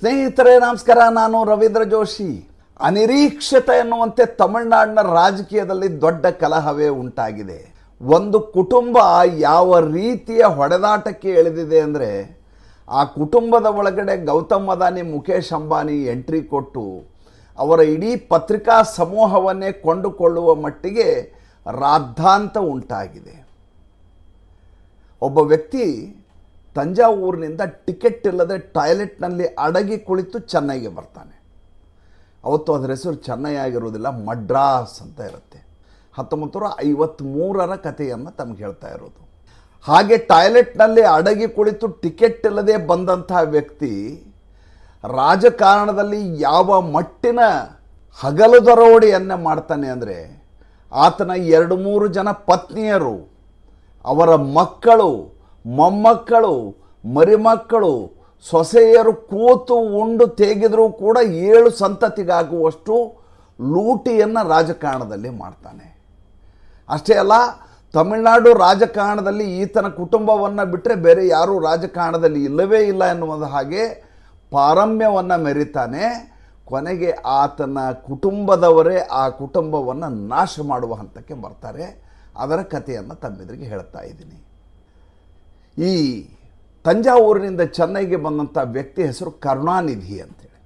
ಸ್ನೇಹಿತರೆ, ನಮಸ್ಕಾರ. ನಾನು ರವೀಂದ್ರ ಜೋಶಿ. ಅನಿರೀಕ್ಷಿತ ಎನ್ನುವಂತೆ ತಮಿಳುನಾಡಿನ ರಾಜಕೀಯದಲ್ಲಿ ದೊಡ್ಡ ಕಲಹವೇ ಉಂಟಾಗಿದೆ. ಒಂದು ಕುಟುಂಬ ಯಾವ ರೀತಿಯ ಹೊಡೆದಾಟಕ್ಕೆ ಎಳೆದಿದೆ ಅಂದರೆ, ಆ ಕುಟುಂಬದ ಒಳಗಡೆ ಗೌತಮ್ ಅದಾನಿ ಮುಖೇಶ್ ಅಂಬಾನಿ ಎಂಟ್ರಿ ಕೊಟ್ಟು, ಅವರ ಇಡೀ ಪತ್ರಿಕಾ ಸಮೂಹವನ್ನೇ ಕೊಂಡುಕೊಳ್ಳುವ ಮಟ್ಟಿಗೆ ರಾದ್ಧಾಂತ ಉಂಟಾಗಿದೆ. ಒಬ್ಬ ವ್ಯಕ್ತಿ ತಂಜಾವೂರಿನಿಂದ ಟಿಕೆಟ್ ಇಲ್ಲದೆ ಟಾಯ್ಲೆಟ್ನಲ್ಲಿ ಅಡಗಿ ಕುಳಿತು ಚೆನ್ನೈಗೆ ಬರ್ತಾನೆ. ಅವತ್ತು ಅದರ ಹೆಸರು ಚೆನ್ನೈ ಆಗಿರುವುದಿಲ್ಲ ಮಡ್ರಾಸ್ ಅಂತ ಇರುತ್ತೆ. ಹತ್ತೊಂಬತ್ತು ನೂರ ಐವತ್ತ್ಮೂರರ ಕಥೆಯನ್ನು ತಮಗೆ ಹೇಳ್ತಾ ಇರೋದು. ಹಾಗೆ ಟಾಯ್ಲೆಟ್ನಲ್ಲಿ ಅಡಗಿ ಕುಳಿತು ಟಿಕೆಟ್ ಇಲ್ಲದೆ ಬಂದಂತಹ ವ್ಯಕ್ತಿ ರಾಜಕಾರಣದಲ್ಲಿ ಯಾವ ಮಟ್ಟಿನ ಹಗಲು ದರೋಡಿಯನ್ನು ಮಾಡ್ತಾನೆ ಅಂದರೆ ಆತನ ಎರಡು ಮೂರು ಜನ ಪತ್ನಿಯರು, ಅವರ ಮಕ್ಕಳು ಮೊಮ್ಮಕ್ಕಳು, ಮರಿಮಕ್ಕಳು, ಸೊಸೆಯರು ಕೂತು ಉಂಡು ತೆಗೆದರೂ ಕೂಡ ಏಳು ಸಂತತಿಗಾಗುವಷ್ಟು ಲೂಟಿಯನ್ನು ರಾಜಕಾರಣದಲ್ಲಿ ಮಾಡ್ತಾನೆ. ಅಷ್ಟೇ ಅಲ್ಲ, ತಮಿಳುನಾಡು ರಾಜಕಾರಣದಲ್ಲಿ ಈತನ ಕುಟುಂಬವನ್ನು ಬಿಟ್ಟರೆ ಬೇರೆ ಯಾರೂ ರಾಜಕಾರಣದಲ್ಲಿ ಇಲ್ಲವೇ ಇಲ್ಲ ಎನ್ನುವುದು ಹಾಗೆ ಪಾರಮ್ಯವನ್ನು ಮೆರಿತಾನೆ. ಕೊನೆಗೆ ಆತನ ಕುಟುಂಬದವರೇ ಆ ಕುಟುಂಬವನ್ನು ನಾಶ ಮಾಡುವ ಹಂತಕ್ಕೆ ಬರ್ತಾರೆ. ಅದರ ಕಥೆಯನ್ನು ತಮ್ಮೆದುರಿಗೆ ಹೇಳ್ತಾ ಇದ್ದೀನಿ. ಈ ತಂಜಾವೂರಿನಿಂದ ಚೆನ್ನೈಗೆ ಬಂದಂಥ ವ್ಯಕ್ತಿ ಹೆಸರು ಕರುಣಾನಿಧಿ ಅಂತೇಳಿ.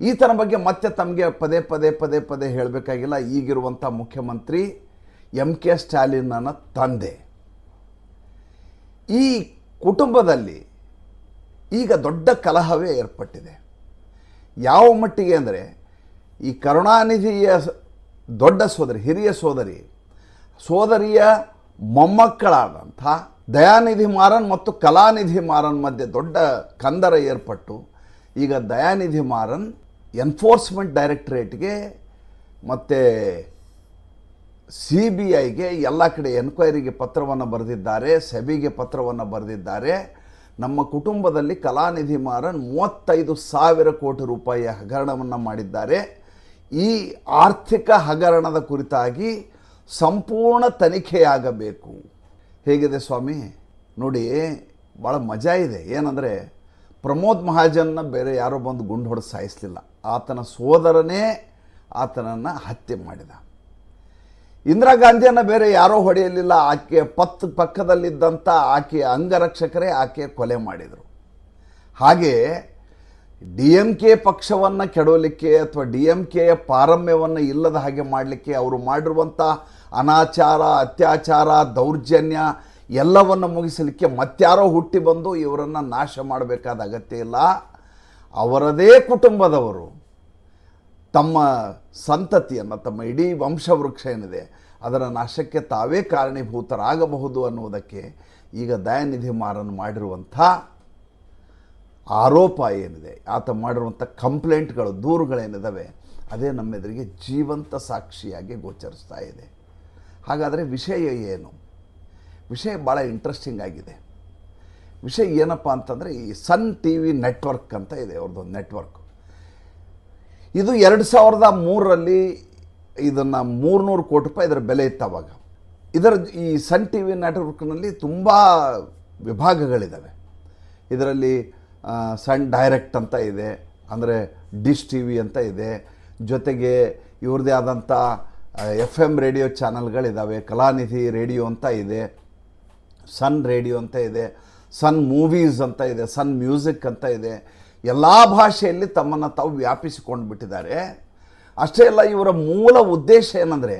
ಈತನ ಬಗ್ಗೆ ಮತ್ತೆ ತಮಗೆ ಪದೇ ಪದೇ ಪದೇ ಪದೇ ಹೇಳಬೇಕಾಗಿಲ್ಲ. ಈಗಿರುವಂಥ ಮುಖ್ಯಮಂತ್ರಿ ಎಂ ಕೆ ಸ್ಟಾಲಿನ್ನ ತಂದೆ. ಈ ಕುಟುಂಬದಲ್ಲಿ ಈಗ ದೊಡ್ಡ ಕಲಹವೇ ಏರ್ಪಟ್ಟಿದೆ. ಯಾವ ಮಟ್ಟಿಗೆ ಅಂದರೆ ಈ ಕರುಣಾನಿಧಿಯ ದೊಡ್ಡ ಸೋದರಿ, ಹಿರಿಯ ಸೋದರಿ, ಸೋದರಿಯ ಮೊಮ್ಮಕ್ಕಳಾದಂಥ ದಯಾನಿಧಿ ಮಾರನ್ ಮತ್ತು ಕಲಾನಿಧಿ ಮಾರನ್ ಮಧ್ಯೆ ದೊಡ್ಡ ಕಂದರ ಏರ್ಪಟ್ಟು, ಈಗ ದಯಾನಿಧಿ ಮಾರನ್ ಎನ್ಫೋರ್ಸ್ಮೆಂಟ್ ಡೈರೆಕ್ಟರೇಟ್ಗೆ ಮತ್ತು ಸಿ ಬಿ ಐಗೆ ಎಲ್ಲ ಕಡೆ ಎನ್ಕ್ವೈರಿಗೆ ಪತ್ರವನ್ನು ಬರೆದಿದ್ದಾರೆ, ಸೆಬಿಗೆ ಪತ್ರವನ್ನು ಬರೆದಿದ್ದಾರೆ. ನಮ್ಮ ಕುಟುಂಬದಲ್ಲಿ ಕಲಾನಿಧಿ ಮಾರನ್ ಮೂವತ್ತೈದು ಸಾವಿರ ಕೋಟಿ ರೂಪಾಯಿಯ ಹಗರಣವನ್ನು ಮಾಡಿದ್ದಾರೆ. ಈ ಆರ್ಥಿಕ ಹಗರಣದ ಕುರಿತಾಗಿ ಸಂಪೂರ್ಣ ತನಿಖೆಯಾಗಬೇಕು. ಹೇಗಿದೆ ಸ್ವಾಮಿ? ನೋಡಿ ಭಾಳ ಮಜಾ ಇದೆ. ಏನಂದರೆ, ಪ್ರಮೋದ್ ಮಹಾಜನ್ನ ಬೇರೆ ಯಾರೋ ಬಂದು ಗುಂಡು ಹೊಡೆದು ಸಾಯಿಸಲಿಲ್ಲ. ಆತನ ಸೋದರನೇ ಆತನನ್ನು ಹತ್ಯೆ ಮಾಡಿದ. ಇಂದಿರಾ ಗಾಂಧಿಯನ್ನು ಬೇರೆ ಯಾರೋ ಹೊಡೆಯಲಿಲ್ಲ. ಆಕೆ ಪತ್ ಪಕ್ಕದಲ್ಲಿದ್ದಂಥ ಆಕೆಯ ಅಂಗರಕ್ಷಕರೇ ಆಕೆ ಕೊಲೆ ಮಾಡಿದರು. ಹಾಗೆ ಡಿ ಎಂ ಕೆ ಪಕ್ಷವನ್ನು ಕೆಡೋಲಿಕ್ಕೆ ಅಥವಾ ಡಿ ಎಂ ಕೆಯ ಪಾರಮ್ಯವನ್ನು ಇಲ್ಲದ ಹಾಗೆ ಮಾಡಲಿಕ್ಕೆ ಅವರು ಮಾಡಿರುವಂಥ ಅನಾಚಾರ, ಅತ್ಯಾಚಾರ, ದೌರ್ಜನ್ಯ ಎಲ್ಲವನ್ನು ಮುಗಿಸಲಿಕ್ಕೆ ಮತ್ಯಾರೋ ಹುಟ್ಟಿ ಬಂದು ಇವರನ್ನು ನಾಶ ಮಾಡಬೇಕಾದ ಅಗತ್ಯ ಇಲ್ಲ. ಅವರದೇ ಕುಟುಂಬದವರು ತಮ್ಮ ಸಂತತಿಯನ್ನು, ತಮ್ಮ ಇಡೀ ವಂಶವೃಕ್ಷ ಏನಿದೆ, ಅದರ ನಾಶಕ್ಕೆ ತಾವೇ ಕಾರಣೀಭೂತರಾಗಬಹುದು ಅನ್ನುವುದಕ್ಕೆ ಈಗ ದಯಾನಿಧಿ ಮಾರನ್ ಮಾಡಿರುವಂಥ ಆರೋಪ ಏನಿದೆ, ಆತ ಮಾಡಿರುವಂಥ ಕಂಪ್ಲೇಂಟ್ಗಳು ದೂರುಗಳೇನಿದ್ದಾವೆ ಅದೇ ನಮ್ಮೆದುರಿಗೆ ಜೀವಂತ ಸಾಕ್ಷಿಯಾಗಿ ಗೋಚರಿಸ್ತಾ ಇದೆ. ಹಾಗಾದರೆ ವಿಷಯ ಏನು? ವಿಷಯ ಭಾಳ ಇಂಟ್ರೆಸ್ಟಿಂಗ್ ಆಗಿದೆ. ವಿಷಯ ಏನಪ್ಪ ಅಂತಂದರೆ, ಈ ಸನ್ ಟಿ ವಿ ನೆಟ್ವರ್ಕ್ ಅಂತ ಇದೆ ಅವ್ರದ್ದೊಂದು ನೆಟ್ವರ್ಕ್. ಇದು ಎರಡು ಸಾವಿರದ ಮೂರರಲ್ಲಿ ಇದನ್ನು ಮೂರುನೂರು ಕೋಟಿ ರೂಪಾಯಿ ಇದರ ಬೆಲೆ ಇತ್ತು ಅವಾಗ. ಇದರ ಈ ಸನ್ ಟಿ ವಿ ನೆಟ್ವರ್ಕ್ನಲ್ಲಿ ತುಂಬ ವಿಭಾಗಗಳಿದ್ದಾವೆ ಇದರಲ್ಲಿ ಸನ್ ಡೈರೆಕ್ಟ್ ಅಂತ ಇದೆ. ಅಂದರೆ ಡಿಶ್ ಟಿ ವಿ ಅಂತ ಇದೆ. ಜೊತೆಗೆ ಇವ್ರದ್ದೇ ಆದಂಥ ಎಫ್ ಎಂ ರೇಡಿಯೋ ಚಾನಲ್ಗಳಿದ್ದಾವೆ ಕಲಾನಿಧಿ ರೇಡಿಯೋ ಅಂತ ಇದೆ. ಸನ್ ರೇಡಿಯೋ ಅಂತ ಇದೆ. ಸನ್ ಮೂವೀಸ್ ಅಂತ ಇದೆ. ಸನ್ ಮ್ಯೂಸಿಕ್ ಅಂತ ಇದೆ. ಎಲ್ಲ ಭಾಷೆಯಲ್ಲಿ ತಮ್ಮನ್ನು ತಾವು ವ್ಯಾಪಿಸಿಕೊಂಡು ಬಿಟ್ಟಿದ್ದಾರೆ ಅಷ್ಟೇ ಅಲ್ಲ, ಇವರ ಮೂಲ ಉದ್ದೇಶ ಏನಂದರೆ,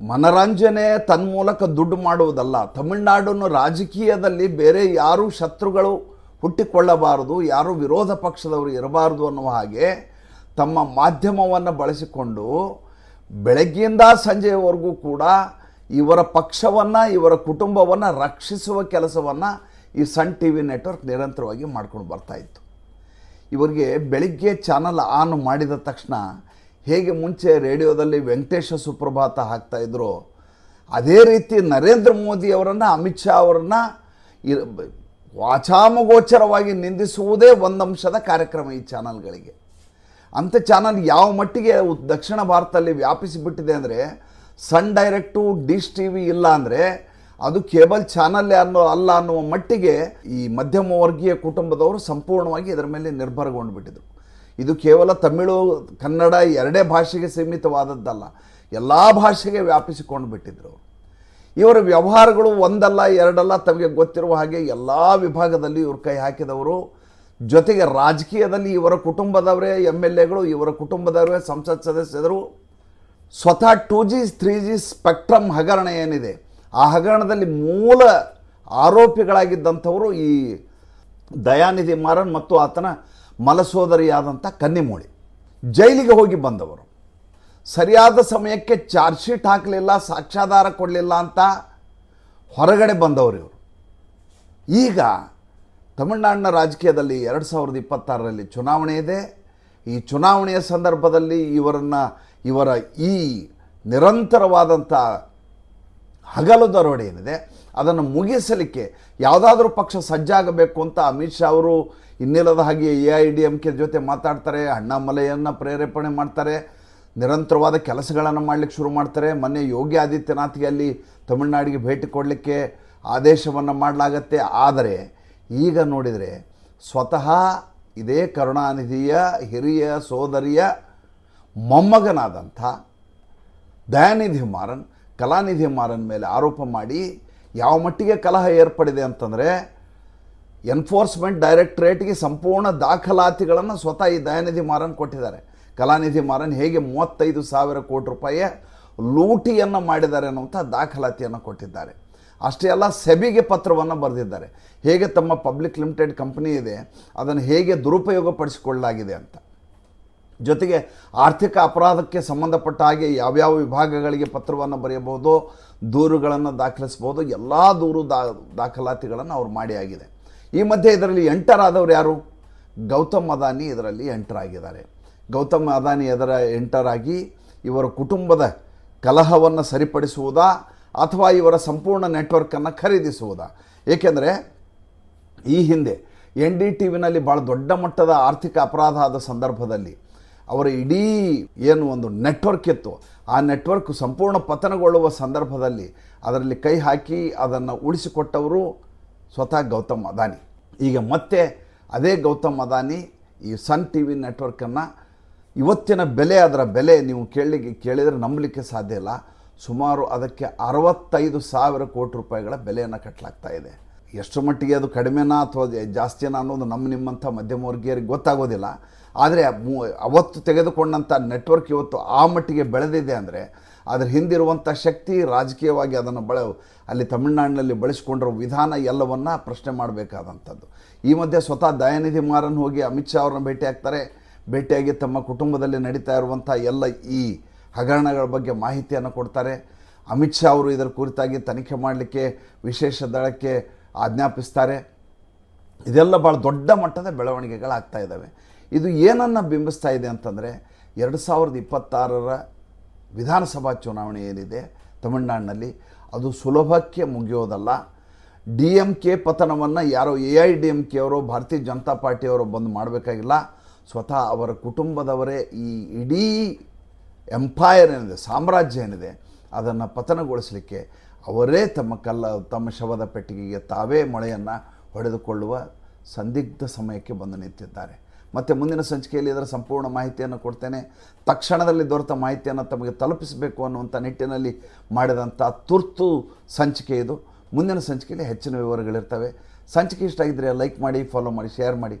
ಮನರಂಜನೆ ತನ್ಮೂಲಕ ದುಡ್ಡು ಮಾಡುವುದಲ್ಲ. ತಮಿಳುನಾಡನ್ನು ರಾಜಕೀಯದಲ್ಲಿ ಬೇರೆ ಯಾರೂ ಶತ್ರುಗಳು ಹುಟ್ಟಿಕೊಳ್ಳಬಾರದು, ಯಾರೂ ವಿರೋಧ ಪಕ್ಷದವರು ಇರಬಾರದು ಅನ್ನುವ ಹಾಗೆ ತಮ್ಮ ಮಾಧ್ಯಮವನ್ನು ಬಳಸಿಕೊಂಡು ಬೆಳಗ್ಗೆಯಿಂದ ಸಂಜೆಯವರೆಗೂ ಕೂಡ ಇವರ ಪಕ್ಷವನ್ನು, ಇವರ ಕುಟುಂಬವನ್ನು ರಕ್ಷಿಸುವ ಕೆಲಸವನ್ನು ಈ ಸನ್ ಟಿ ವಿ ನೆಟ್ವರ್ಕ್ ನಿರಂತರವಾಗಿ ಮಾಡ್ಕೊಂಡು ಬರ್ತಾ ಇತ್ತು. ಇವರಿಗೆ ಬೆಳಿಗ್ಗೆ ಚಾನಲ್ ಆನ್ ಮಾಡಿದ ತಕ್ಷಣ ಹೇಗೆ ಮುಂಚೆ ರೇಡಿಯೋದಲ್ಲಿ ವೆಂಕಟೇಶ ಸುಪ್ರಭಾತ ಹಾಕ್ತಾ ಇದ್ರು, ಅದೇ ರೀತಿ ನರೇಂದ್ರ ಮೋದಿ ಅವರನ್ನು, ಅಮಿತ್ ಶಾ ಅವರನ್ನು ವಾಚಾಮಗೋಚರವಾಗಿ ನಿಂದಿಸುವುದೇ ಒಂದಂಶದ ಕಾರ್ಯಕ್ರಮ ಈ ಚಾನಲ್ಗಳಿಗೆ. ಅಂಥ ಚಾನಲ್ ಯಾವ ಮಟ್ಟಿಗೆ ದಕ್ಷಿಣ ಭಾರತದಲ್ಲಿ ವ್ಯಾಪಿಸಿಬಿಟ್ಟಿದೆ ಅಂದರೆ Sun Direct dish T V ಇಲ್ಲ ಅಂದರೆ, ಅದು ಕೇಬಲ್ ಚಾನಲ್ ಅನ್ನೋ, ಅಲ್ಲ ಅನ್ನುವ ಮಟ್ಟಿಗೆ ಈ ಮಧ್ಯಮ ವರ್ಗೀಯ ಕುಟುಂಬದವರು ಸಂಪೂರ್ಣವಾಗಿ ಇದರ ಮೇಲೆ ನಿರ್ಭರಗೊಂಡುಬಿಟ್ಟಿದ್ರು ಇದು ಕೇವಲ ತಮಿಳು, ಕನ್ನಡ ಎರಡೇ ಭಾಷೆಗೆ ಸೀಮಿತವಾದದ್ದಲ್ಲ. ಎಲ್ಲ ಭಾಷೆಗೆ ವ್ಯಾಪಿಸಿಕೊಂಡು ಬಿಟ್ಟಿದ್ರು. ಇವರ ವ್ಯವಹಾರಗಳು ಒಂದಲ್ಲ, ಎರಡಲ್ಲ ತಮಗೆ ಗೊತ್ತಿರುವ ಹಾಗೆ ಎಲ್ಲ ವಿಭಾಗದಲ್ಲಿ ಇವರು ಕೈ ಹಾಕಿದವರು. ಜೊತೆಗೆ ರಾಜಕೀಯದಲ್ಲಿ ಇವರ ಕುಟುಂಬದವರೇ ಎಂ ಎಲ್ ಎಗಳು ಇವರ ಕುಟುಂಬದವರೇ, ಸಂಸತ್ ಸದಸ್ಯರು. ಸ್ವತಃ two G three G spectrum ಹಗರಣ ಏನಿದೆ? ಆ ಹಗರಣದಲ್ಲಿ ಮೂಲ ಆರೋಪಿಗಳಾಗಿದ್ದಂಥವರು ಈ ದಯಾನಿಧಿ ಮಾರನ್ ಮತ್ತು ಆತನ ಮಲಸೋದರಿಯಾದಂಥ ಕನ್ನಿಮೋಳಿ. ಜೈಲಿಗೆ ಹೋಗಿ ಬಂದವರು. ಸರಿಯಾದ ಸಮಯಕ್ಕೆ ಚಾರ್ಜ್ ಶೀಟ್ ಹಾಕಲಿಲ್ಲ, ಸಾಕ್ಷ್ಯಾಧಾರ ಕೊಡಲಿಲ್ಲ ಅಂತ ಹೊರಗಡೆ ಬಂದವರು ಇವರು. ಈಗ ತಮಿಳುನಾಡಿನ ರಾಜಕೀಯದಲ್ಲಿ ಎರಡು ಸಾವಿರದ ಇಪ್ಪತ್ತಾರರಲ್ಲಿ ಚುನಾವಣೆ ಇದೆ. ಈ ಚುನಾವಣೆಯ ಸಂದರ್ಭದಲ್ಲಿ ಇವರನ್ನು, ಇವರ ಈ ನಿರಂತರವಾದಂಥ ಹಗಲು ದರೋಡೆ ಏನಿದೆ, ಅದನ್ನು ಮುಗಿಸಲಿಕ್ಕೆ ಯಾವುದಾದ್ರೂ ಪಕ್ಷ ಸಜ್ಜಾಗಬೇಕು ಅಂತ ಅಮಿತ್ ಶಾ ಅವರು ಇನ್ನಿಲ್ಲದ ಹಾಗೆ A I D M K ಜೊತೆ ಮಾತಾಡ್ತಾರೆ, ಅಣ್ಣಾಮಲೆಯನ್ನು ಪ್ರೇರೇಪಣೆ ಮಾಡ್ತಾರೆ ನಿರಂತರವಾದ ಕೆಲಸಗಳನ್ನು ಮಾಡಲಿಕ್ಕೆ ಶುರು ಮಾಡ್ತಾರೆ. ಮೊನ್ನೆ ಯೋಗಿ ಆದಿತ್ಯನಾಥ್ಗೆ ಅಲ್ಲಿ ತಮಿಳುನಾಡಿಗೆ ಭೇಟಿ ಕೊಡಲಿಕ್ಕೆ ಆದೇಶವನ್ನು ಮಾಡಲಾಗತ್ತೆ. ಆದರೆ ಈಗ ನೋಡಿದರೆ ಸ್ವತಃ ಇದೇ ಕರುಣಾನಿಧಿಯ ಹಿರಿಯ ಸೋದರಿಯ ಮೊಮ್ಮಗನಾದಂಥ ದಯಾನಿಧಿ ಮಾರನ್, ಕಲಾನಿಧಿ ಮಾರನ್ ಮೇಲೆ ಆರೋಪ ಮಾಡಿ ಯಾವ ಮಟ್ಟಿಗೆ ಕಲಹ ಏರ್ಪಡಿದೆ ಅಂತಂದರೆ ಎನ್ಫೋರ್ಸ್ಮೆಂಟ್ ಡೈರೆಕ್ಟ್ರೇಟ್ಗೆ ಸಂಪೂರ್ಣ ದಾಖಲಾತಿಗಳನ್ನು ಸ್ವತಃ ಈ ದಯಾನಿಧಿ ಮಾರನ್ ಕೊಟ್ಟಿದ್ದಾರೆ. ಕಲಾನಿಧಿ ಮಾರನ್ ಹೇಗೆ ಮೂವತ್ತೈದು ಸಾವಿರ ಕೋಟಿ ರೂಪಾಯಿಯ ಲೂಟಿಯನ್ನು ಮಾಡಿದ್ದಾರೆ ಅನ್ನುವಂಥ ದಾಖಲಾತಿಯನ್ನು ಕೊಟ್ಟಿದ್ದಾರೆ. ಅಷ್ಟೇ ಅಲ್ಲ, ಸೆಬಿಗೆ ಪತ್ರವನ್ನು ಬರೆದಿದ್ದಾರೆ. ಹೇಗೆ ತಮ್ಮ ಪಬ್ಲಿಕ್ ಲಿಮಿಟೆಡ್ ಕಂಪನಿ ಇದೆ, ಅದನ್ನು ಹೇಗೆ ದುರುಪಯೋಗಪಡಿಸಿಕೊಳ್ಳಲಾಗಿದೆ ಅಂತ. ಜೊತೆಗೆ ಆರ್ಥಿಕ ಅಪರಾಧಕ್ಕೆ ಸಂಬಂಧಪಟ್ಟ ಹಾಗೆ ಯಾವ್ಯಾವ ವಿಭಾಗಗಳಿಗೆ ಪತ್ರವನ್ನು ಬರೆಯಬಹುದು, ದೂರುಗಳನ್ನು ದಾಖಲಿಸ್ಬೋದು ಎಲ್ಲ ದೂರು ದಾ, ದಾಖಲಾತಿಗಳನ್ನು ಅವ್ರು ಮಾಡಿ ಆಗಿದೆ. ಈ ಮಧ್ಯೆ ಇದರಲ್ಲಿ ಎಂಟರ್ ಆದವರು ಯಾರು? ಗೌತಮ್ ಅದಾನಿ ಇದರಲ್ಲಿ ಎಂಟರ್ ಆಗಿದ್ದಾರೆ ಗೌತಮ್ ಅದಾನಿ ಅದರ ಎಂಟರ್ ಆಗಿ ಇವರ ಕುಟುಂಬದ ಕಲಹವನ್ನು ಸರಿಪಡಿಸುವುದಾ ಅಥವಾ ಇವರ ಸಂಪೂರ್ಣ ನೆಟ್ವರ್ಕನ್ನು ಖರೀದಿಸುವುದಾ. ಏಕೆಂದರೆ ಈ ಹಿಂದೆ ಎನ್ ಡಿ ಟಿ ವಿನಲ್ಲಿ ಭಾಳ ದೊಡ್ಡ ಮಟ್ಟದ ಆರ್ಥಿಕ ಅಪರಾಧ ಆದ ಸಂದರ್ಭದಲ್ಲಿ ಅವರ ಇಡೀ ಏನು ಒಂದು ನೆಟ್ವರ್ಕ್ ಇತ್ತು. ಆ ನೆಟ್ವರ್ಕ್ ಸಂಪೂರ್ಣ ಪತನಗೊಳ್ಳುವ ಸಂದರ್ಭದಲ್ಲಿ ಅದರಲ್ಲಿ ಕೈ ಹಾಕಿ ಅದನ್ನು ಉಳಿಸಿಕೊಟ್ಟವರು ಸ್ವತಃ ಗೌತಮ್ ಅದಾನಿ. ಈಗ ಮತ್ತೆ ಅದೇ ಗೌತಮ್ ಅದಾನಿ ಈ ಸನ್ ಟಿ ವಿ ನೆಟ್ವರ್ಕನ್ನು ಇವತ್ತಿನ ಬೆಲೆ ಅದರ ಬೆಲೆ ನೀವು ಕೇಳಲಿಕ್ಕೆ ಕೇಳಿದರೆ ನಂಬಲಿಕ್ಕೆ ಸಾಧ್ಯ ಇಲ್ಲ. ಸುಮಾರು ಅದಕ್ಕೆ ಅರವತ್ತೈದು ಸಾವಿರ ಕೋಟಿ ರೂಪಾಯಿಗಳ ಬೆಲೆಯನ್ನು ಕಟ್ಟಲಾಗ್ತಾ ಇದೆ. ಎಷ್ಟು ಮಟ್ಟಿಗೆ ಅದು ಕಡಿಮೆನಾ ಅಥವಾ ಜಾಸ್ತಿನಾ ಅನ್ನೋದು ನಮ್ಮ ನಿಮ್ಮಂಥ ಮಧ್ಯಮವರ್ಗೀಯರಿಗೆ ಗೊತ್ತಾಗೋದಿಲ್ಲ. ಆದರೆ ಅವತ್ತು ತೆಗೆದುಕೊಂಡಂಥ ನೆಟ್ವರ್ಕ್ ಇವತ್ತು ಆ ಮಟ್ಟಿಗೆ ಬೆಳೆದಿದೆ ಅಂದರೆ ಅದರ ಹಿಂದಿರುವಂಥ ಶಕ್ತಿ ರಾಜಕೀಯವಾಗಿ ಅದನ್ನು ಬಳ ಅಲ್ಲಿ ತಮಿಳುನಾಡಿನಲ್ಲಿ ಬಳಸಿಕೊಂಡಿರೋ ವಿಧಾನ ಎಲ್ಲವನ್ನ ಪ್ರಶ್ನೆ ಮಾಡಬೇಕಾದಂಥದ್ದು. ಈ ಮಧ್ಯೆ ಸ್ವತಃ ದಯಾನಿಧಿ ಮಾರನ್ ಹೋಗಿ ಅಮಿತ್ ಶಾ ಅವ್ರನ್ನ ಭೇಟಿ ಆಗ್ತಾರೆ. ಭೇಟಿಯಾಗಿ ತಮ್ಮ ಕುಟುಂಬದಲ್ಲಿ ನಡೀತಾ ಇರುವಂಥ ಎಲ್ಲ ಈ ಹಗರಣಗಳ ಬಗ್ಗೆ ಮಾಹಿತಿಯನ್ನು ಕೊಡ್ತಾರೆ. ಅಮಿತ್ ಶಾ ಅವರು ಇದರ ಕುರಿತಾಗಿ ತನಿಖೆ ಮಾಡಲಿಕ್ಕೆ ವಿಶೇಷ ದಳಕ್ಕೆ ಆಜ್ಞಾಪಿಸ್ತಾರೆ. ಇದೆಲ್ಲ ಭಾಳ ದೊಡ್ಡ ಮಟ್ಟದ ಬೆಳವಣಿಗೆಗಳಾಗ್ತಾ ಇದ್ದಾವೆ. ಇದು ಏನನ್ನು ಬಿಂಬಿಸ್ತಾ ಇದೆ ಅಂತಂದರೆ, ಎರಡು ಸಾವಿರದ ಇಪ್ಪತ್ತಾರರ ವಿಧಾನಸಭಾ ಚುನಾವಣೆ ಏನಿದೆ ತಮಿಳುನಾಡಿನಲ್ಲಿ, ಅದು ಸುಲಭಕ್ಕೆ ಮುಗಿಯೋದಲ್ಲ. ಡಿ ಎಂ ಕೆ ಪತನವನ್ನು ಯಾರೋ A I D M K ಅವರು, ಭಾರತೀಯ ಜನತಾ ಪಾರ್ಟಿಯವರು ಬಂದು ಮಾಡಬೇಕಾಗಿಲ್ಲ. ಸ್ವತಃ ಅವರ ಕುಟುಂಬದವರೇ ಈ ಇಡೀ ಎಂಪೈರ್ ಏನಿದೆ, ಸಾಮ್ರಾಜ್ಯ ಏನಿದೆ, ಅದನ್ನು ಪತನಗೊಳಿಸಲಿಕ್ಕೆ ಅವರೇ ತಮ್ಮ ಕಲ್ಲ, ತಮ್ಮ ಶವದ ಪೆಟ್ಟಿಗೆಗೆ ತಾವೇ ಮೊಳೆಯನ್ನು ಹೊಡೆದುಕೊಳ್ಳುವ ಸಂದಿಗ್ಧ ಸಮಯಕ್ಕೆ ಬಂದು ನಿಂತಿದ್ದಾರೆ. ಮತ್ತು ಮುಂದಿನ ಸಂಚಿಕೆಯಲ್ಲಿ ಇದರ ಸಂಪೂರ್ಣ ಮಾಹಿತಿಯನ್ನು ಕೊಡ್ತೇನೆ. ತಕ್ಷಣದಲ್ಲಿ ದೊರೆತ ಮಾಹಿತಿಯನ್ನು ತಮಗೆ ತಲುಪಿಸಬೇಕು ಅನ್ನುವಂಥ ನಿಟ್ಟಿನಲ್ಲಿ ಮಾಡಿದಂಥ ತುರ್ತು ಸಂಚಿಕೆ ಇದು. ಮುಂದಿನ ಸಂಚಿಕೆಯಲ್ಲಿ ಹೆಚ್ಚಿನ ವಿವರಗಳಿರ್ತವೆ. ಸಂಚಿಕೆ ಇಷ್ಟ ಆಗಿದ್ದರೆ ಲೈಕ್ ಮಾಡಿ ಫಾಲೋ ಮಾಡಿ ಶೇರ್ ಮಾಡಿ.